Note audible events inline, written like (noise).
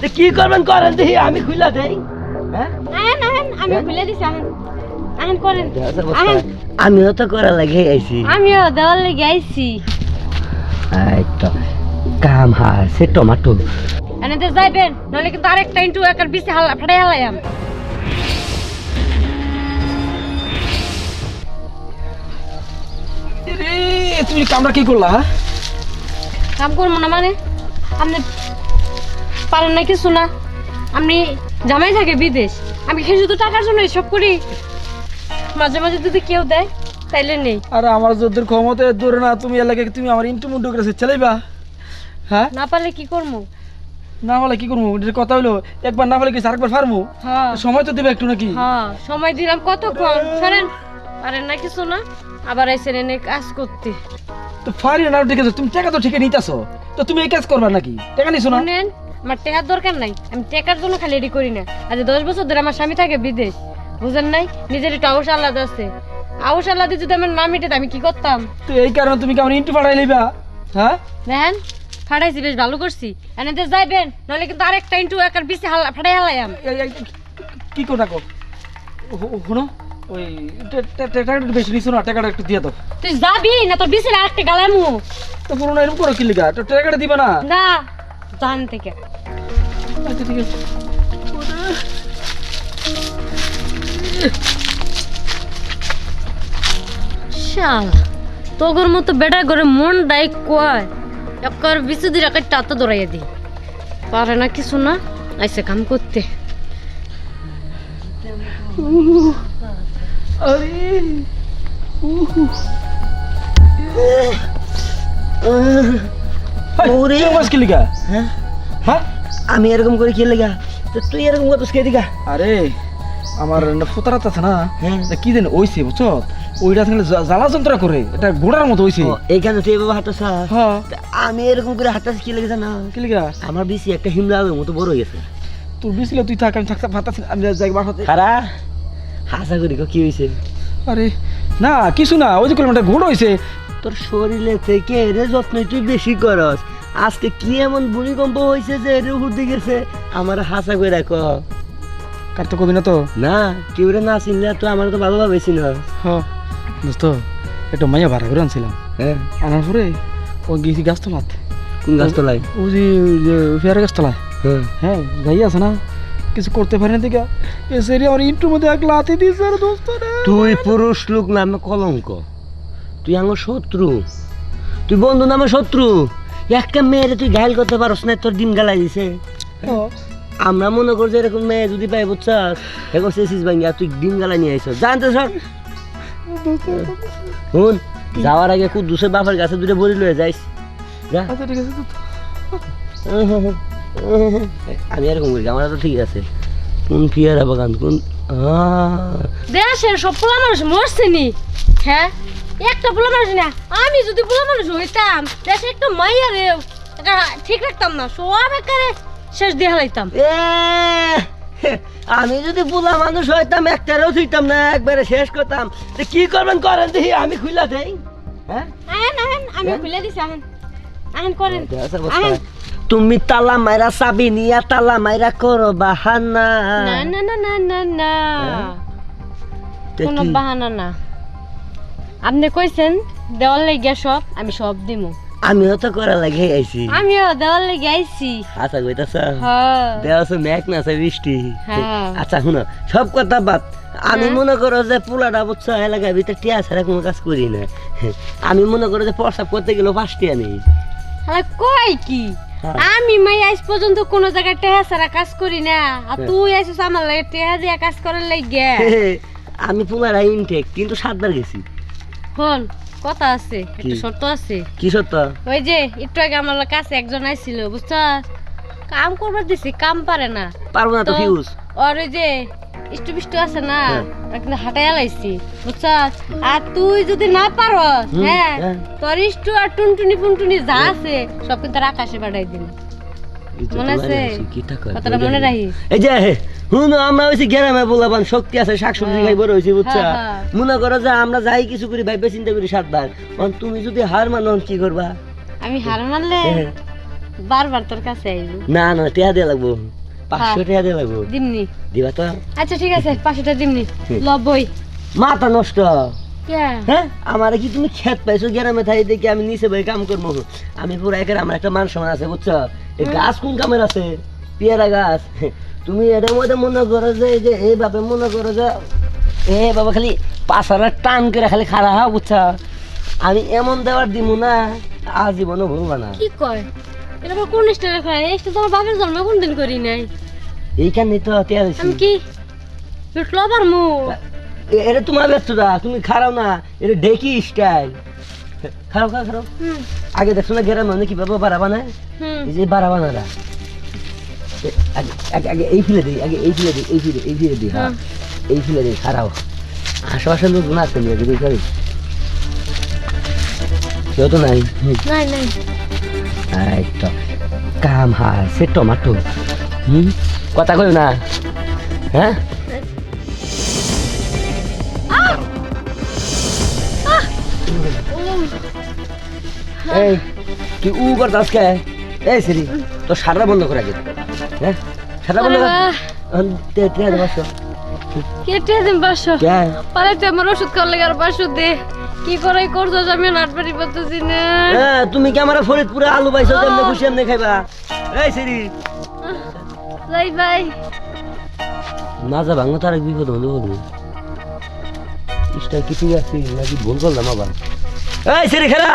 তো কি করবেন করেন দেখি আমি খুইলা দেই। হ্যাঁ? আমি খুলে দিছি করেন। আমিও তো করা লাগে আইছি। আমিও দেওয়ার লেগে আইছি। এই তো কাম হাসে টমাটো। এনেতে যাইবেন নাহলে কিন্তু আরেকটা ইন্টু একার বিসে হালা ফাটাই হালাইয়াম। তুমি কামরা কি করলা হ্যাঁ? কাম করব না মানে? আপনি পারেন না কিছু না। আপনি জামাই থাকে বিদেশ। আমি কি শুধু টাকার জন্য এসব করি? মাঝে মাঝে যদি কেউ দেয় তাইলে নেই। আরে আমার যদ্দুর ক্ষমতা দূরে না তুমি এলাকায় তুমি আমার ইন্টু মুন্টু করে চালাইবা হ্যাঁ? না পারলে কি করব না কি করব কথা হইল একবার না বলে কি আরেকবার পারব হ্যাঁ। সময় তো দেবে একটু নাকি? হ্যাঁ সময় দিলাম কতক্ষণ শোনেন পারেন না কিছু না আবার এসে এনে কাজ করতে। তো ফারি না ঠিক আছে তুমি টাকা তো ঠিকই নিতেছো। তো তুমি এই কাজ করবা নাকি? টাকা নিছো না? আমার টাকার দরকার নাই আমি টাকার জন্য খালি এডি করি না। আজ দশ বছর ধরে আমার স্বামী থাকে বিদেশ বুঝেন নাই? নিজের একটু আউস আল্লাদ আছে। আউস আল্লাদে যদি আমার না মিটে আমি কি করতাম? তো এই কারণে তুমি কেমন ইন্টু পাঠাই লইবা? হ্যাঁ? দেখেন ফাটাইছি বেশ ভালো করছি। এনেতে যাইবেন নাহলে কিন্তু আরেকটা ইন্টু একার বিসে হালা ফাটাই হালাইয়াম। কি করে রাখো শোনো ওই টাকাটা একটু বেশি নিছো না টাকাটা একটু দিয়ে দাও। তুই যাবি না তোর বিসে আরেকটা গালামু। তো পুরোনো এরকম করো কি লিগা? তো টাকাটা দিবা না? না। জান থেকে আচ্ছা ঠিক আছে শালা তোগর মতো বেটা করে মন ডাই কয় একবার বিশু দিন একাই টাতো দৌড়াইয়া দি পারে না কিছু না আইসে কাম করতে আরে ওরে। কি লিগা হ্যাঁ? হ্যাঁ? আমি এরকম করে কি লাগা তো তুই এরকম করছিস কে দিগা আরে আমার ফুতারাত আছে না হ্যাঁ। কি ওইছে বুঝছ? ওইটা থাকলে জা- জ্বালা করে এটা ঘোড়ার মতো হইছে এইখানে তুই এভাবে হাঁটাস হ্যাঁ। আমি এরকম করে হাঁটাস কি লাগে জানা কি লিগা আমার বেশি একটা হিমলামের মতো বড় হয়ে গেছে। তুই বিসলে তুই থাক আমি থাকতে না, আমি যাই বাসাতে। খারা হাসা করি কি হয়েছে আরে না কিছু না ওই যে করলাম ঘোড় হইছে তোর শরীরে থেকে রে যত্ন একটু বেশি করস। আজকে কি এমন ভূমিকম্প হয়েছে যে রে উঠতে গেছে? আমার হাসা করে রাখো কার তো কবি না তো? না কেউ রে না চিনলে তো আমার তো ভালোভাবে চিন হ্যাঁ দোস্ত একটা মাইয়া ভাড়া করে আনছিলাম। হ্যাঁ। আনার পরে ও গেছি গাছতলাত। কোন গাছতলায়? ও যে পেয়ারা গাছতলায়। হ্যাঁ। হ্যাঁ যাই আছে না? কিছু করতে পারি না দিকা এসে আমার ইন্টুর মধ্যে এক লাতি দিয়েছে আর দোস্ত তুই পুরুষ লোক নামে কলঙ্ক। তুই আমার শত্রু। তুই বন্ধু নামে শত্রু। একটা মেয়েরে তুই ঘাইল করতে পারস না তোর ডিম গালাই দিছে। আমরা মনে করি যে এরকম মেয়ে যদি পাই বুঝছাস এখন শেষিস ভাঙ্গি আর তুই ডিম গালাই নিয়ে আইস জানতে সর শুন যাওয়ার আগে কুদ্দুসের বাপের কাছে দুটো বলি লয়ে যাইস। যা। আচ্ছা ঠিক আছে দোস্ত। আমি এরকম করি আমার তো ঠিক আছে। কোন পিয়ারা বাগান কোন আহ, দেশের সব মানুষ মরছে নি। হ্যাঁ? একটা পোলা মানুষ না আমি যদি পোলা মানুষ হইতাম দেশে একটা মাইয়া রে এটা ঠিক রাখতাম না সব একারে শেষ দিয়ে হালাইতাম। এ, আমি যদি বুলা মানুষ হইতাম একটারও থুইতাম না একবারে শেষ করতাম। তো কি করবেন করেন দেখি আমি খুইলা দেই। হ্যাঁ? আমি খুলে দিছি আহেন। আহেন করেন। আহেন। তুমি তালা মাইরা চাবি নিয়া তালা মাইরা করো বাহানা। না না না না না না। তা কোনো বাহানা না। আপনি কইছেন দেওয়াল লেগে সব আমি সব দিমু। আমিও তো করা লাগে আইছি। আমিও দেওয়াল লেগে আইছি। আশা কইতাছ? হ্যাঁ। দেওয়া আছে মেঘ না আছে বৃষ্টি? হ্যাঁ। আচ্ছা শুনো সব কথা বাদ। আমি হ্যাঁ। মনে করো যে পোলাটা বুঝছ এলাকার ভিতরে টিয়া ছাড়া কোনো কাজ করি না। আমি মনে করো যে প্রসাব করতে গেলেও পাঁচ টিয়া নেই কই কি? হ্যাঁ। আমি মাই আজ পর্যন্ত কোন জায়গায় টেহা ছাড়া কাজ করি না। আর। তুই আইছিস আমার লাগে টেহা দিয়া কাজ করার লাগে (laughs) আমি পোলারা ইনটেক কিন্তু সাতবার গেছি। হন কথা আছে একটা? শর্ত আছে কি সত্য ওই যে একটু আগে আমার কাছে একজন আইছিল বুঝছ কাম করবার দিছি কাম পারে না পারব না তো ফিউজ আর ওই যে ইষ্টু বিষ্টু আছে না হ্যাঁ। কিন্তু হাঁটাই লাইছি বুঝছ আর তুই যদি না পারস হ্যাঁ হ্যাঁ। তোর ইষ্টু আর টুনটুনি ফুনটুনি যা আছে সব কিন্তু আকাশে বাড়াই দিন মনে আছে? কথাটা মনে রাখিস। এই যে হুন আমরা হইছি গ্রামে বলাবান শক্তি আছে শাকসবজি হ্যাঁ। খাই বড় হইছি বুঝছা? হ্যাঁ, হ্যাঁ। মনে করো যে আমরা যাই কিছু করি ভাইবে চিন্তা করি সাতবার অন তুমি যদি হার কি করবা? আমি হার হ্যাঁ। বারবার তোর কাছে আইব। না না টেহা দিয়ে লাগবো। লাগবো। দিমনি দিবা তো? আচ্ছা ঠিক আছে দিমনি লবই মাথা নষ্ট। কে? হ্যাঁ? আমার কি তুমি খেত পাইছো? গ্রামে থাই দেখি আমি নিচে বই কাম করব। আমি পুরো একের আমার একটা মান সমান আছে বুঝছ? এই গাছ কোন কামের আছে? পেয়ারা গাছ। তুমি এটার মধ্যে মনে করো যে এই যে এই বাপে মনে করো যে এ বাবা খালি পাশারা টান করে খালি খাড়া হা বুঝছ? আমি এমন দেওয়ার দিব না আজীবনও ভুলবা না। কি কয়? এটা আবার কোন স্টাইলে খায় এই স্টাইল তোমার বাপের জন্মে কোনদিন করি নাই। এইখানে তো টেয়া আমি কি? লবার মু? এটা তোমার ব্যস্ততা তুমি খারাও না। এটা ডেকি স্টাইল। খারাপ খারাপ খারাপ আগে দেখছ না গ্রামে মানে কীভাবে বাড়া এই যে বাড়া বানারা এ- আগে আগে- আগে এই ফিলে দিই আগে এই ফিলে দিই এই ফিলে এই ফিলে দিই হ্যাঁ। এই ফিলে দিই খারাও আশেপাশের লোক না আছে নিয়ে যদি খাবি কেউ তো নাই? নাই নাই। এই কাম হার সে টমাটো। হুম? কথা কই না। হ্যাঁ? এই তুই উ কর দাস কে? এই সিরি তো সারা বন্ধ করে আগে হ্যাঁ? বাহ, এখন তে তে দে কে পারে তুই আমার ওষুধ খাওয়ার লেগে আর পাঁচশো দে। কি করে করছ আমি নাট পারি পারতেছি না? হ্যাঁ তুমি কি আমার ফরিদপুরে আলু পাইছো কেমনে খুশি এমনি খাইবা? এই সিরি যাই ভাই। না যা ভাঙো তার বিপদ হলো বলব ইস্টা কিছু আসছি নাকি ভুল করলাম আবার? এই সিরি খেলা!